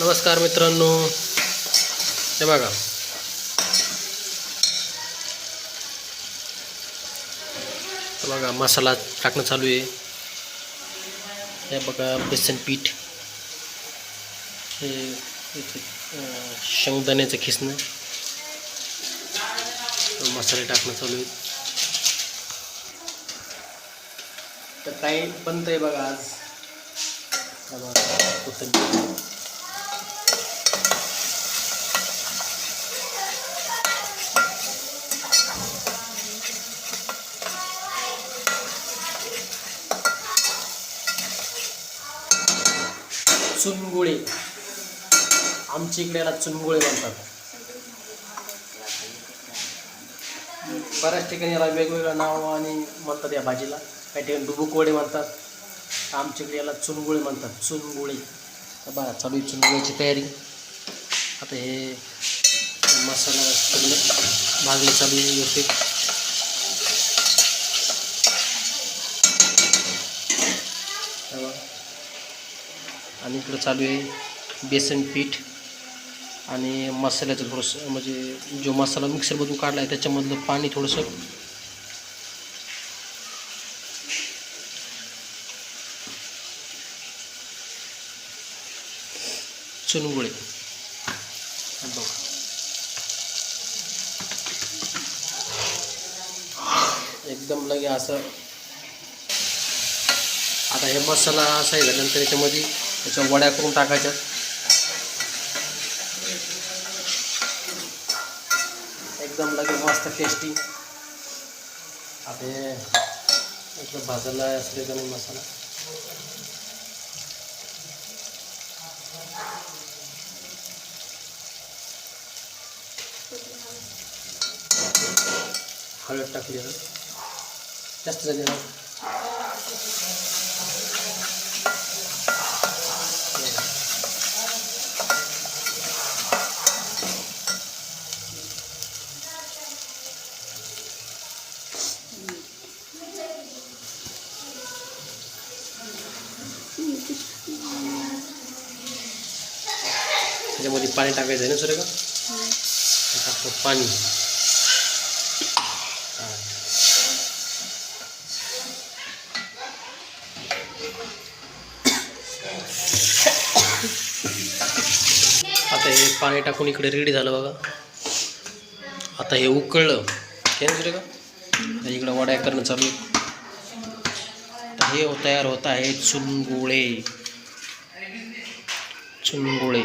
नमस्कार मित्रांनो. हे बघा. बघा मसाला टाकणं चालू आहे. हे बघा बेसन पीठ. हे शेंगदाण्याचं खिसणं. मसाले टाकणं चालू आहे तर काही बनतं आहे बघा आज. बघा, चुनगुळे. आमच्या इकडे याला चुनगुळे म्हणतात. बऱ्याच ठिकाणी याला वेगवेगळं नाव आणि म्हणतात या भाजीला. काही ठिकाणी डुबुकवडे म्हणतात. आमच्या इकडे याला चुनगुळे म्हणतात. चुनगुळे. बरं चालू आहे चुनगुळ्याची तयारी. आता हे मसाला सगळं चालू व्यवस्थित आणि इकडं चालू आहे बेसन पीठ आणि मसाल्याचं थोडंसं म्हणजे जो मसाला मिक्सरमधून काढला आहे त्याच्यामधलं पाणी थोडंसं. चुनगुळे. बघा. एकदम लगे असं. आता हे मसाला असा आहे झाल्यानंतर याच्यामध्ये त्याच्या वड्या करून टाकायच्या. एकदम लगेच मस्त टेस्टी आता हे भाजायला असले जमीन मसाला. हळद टाकली जास्त झाली त्याच्यामध्ये पाणी टाकायचं आहे ना सर का टाकतो पाणी. आता हे पाणी टाकून इकडे रेडी झालं बघा. आता हे उकळलं. हे ना सर का इकडं वड्या करणं चालू हे हो- तयार होत आहे चुनगुळे. चुनगुळे.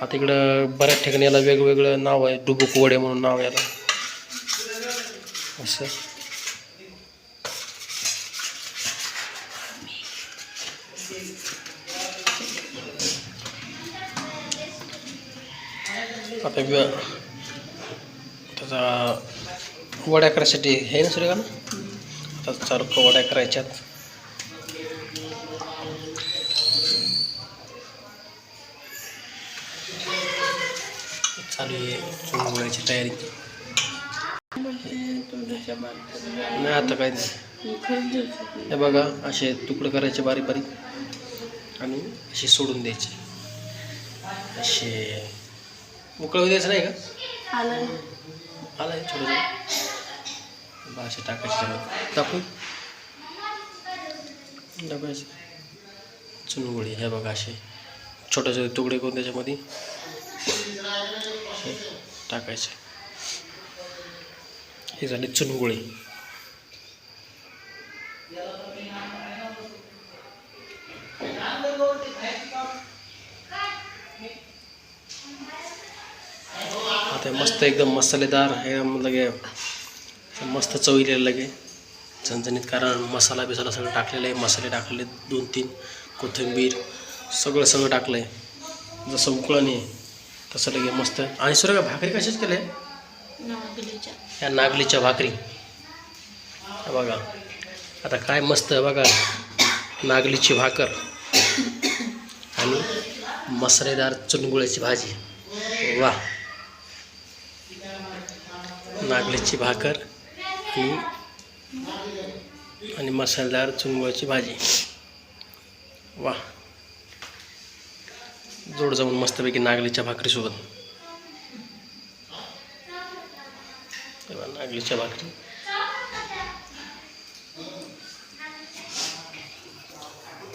आता इकडं बऱ्याच ठिकाणी याला वेगवेगळं नाव आहे डुबुक वडे म्हणून नाव याला. असं. आता व्य- त्याचा वड्या करायसाठी हे ना सूर्य ना आता सारखं वड्या करायच्यात. चालू आहे चुनगुळ्याची तयारी नाही आता काय नाही हे बघा असे तुकडे करायचे बारीक बारीक आणि असे सोडून द्यायचे. असे उकळू द्यायचं नाही का? आला आहे छोटं छोटं बा असे टाकायचे टाकून टाकायचे. चुनगुळी हे बघा असे छोटे छोटे तुकडे करून त्याच्यामध्ये. हे टाकायचे. हे झाले चुनगुळे. आता मस्त एकदम मसालेदार हे लगे मस्त चवीले लगे. झणझणीत कारण मसाला बिसाला सगळं टाकलेलं आहे मसाले टाकलेले दोन तीन कोथिंबीर सगळं सगळं टाकलं आहे जसं उकळण आहे. तसं लगे मस्त. आणि सर का भाकरी कशाच केल्या? या नागलीच्या भाकरी. बघा. आता काय मस्त बघा. नागलीची भाकर. आणि मसालेदार चुनगुळ्याची भाजी. वा. नागलीची भाकर आणि आणि मसालेदार चुनगुळ्याची भाजी. वा. जोड जाऊन मस्तपैकी नागलीच्या भाकरीसोबत तेव्हा नागलीच्या भाकरी.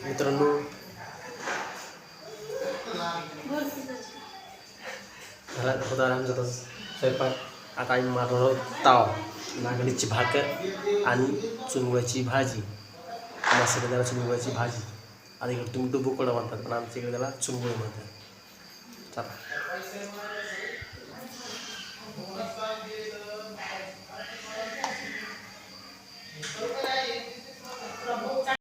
मित्रांनो घरात होता स्वयंपाक आता आम्ही मारणार आहोत ताव नागलीची भाकर आणि चुनगुळ्याची भाजी. मसालेदार चुनगुळ्याची भाजी. आता इकडे तुम्ही डुबुकडं म्हणतात पण आमच्या इकडे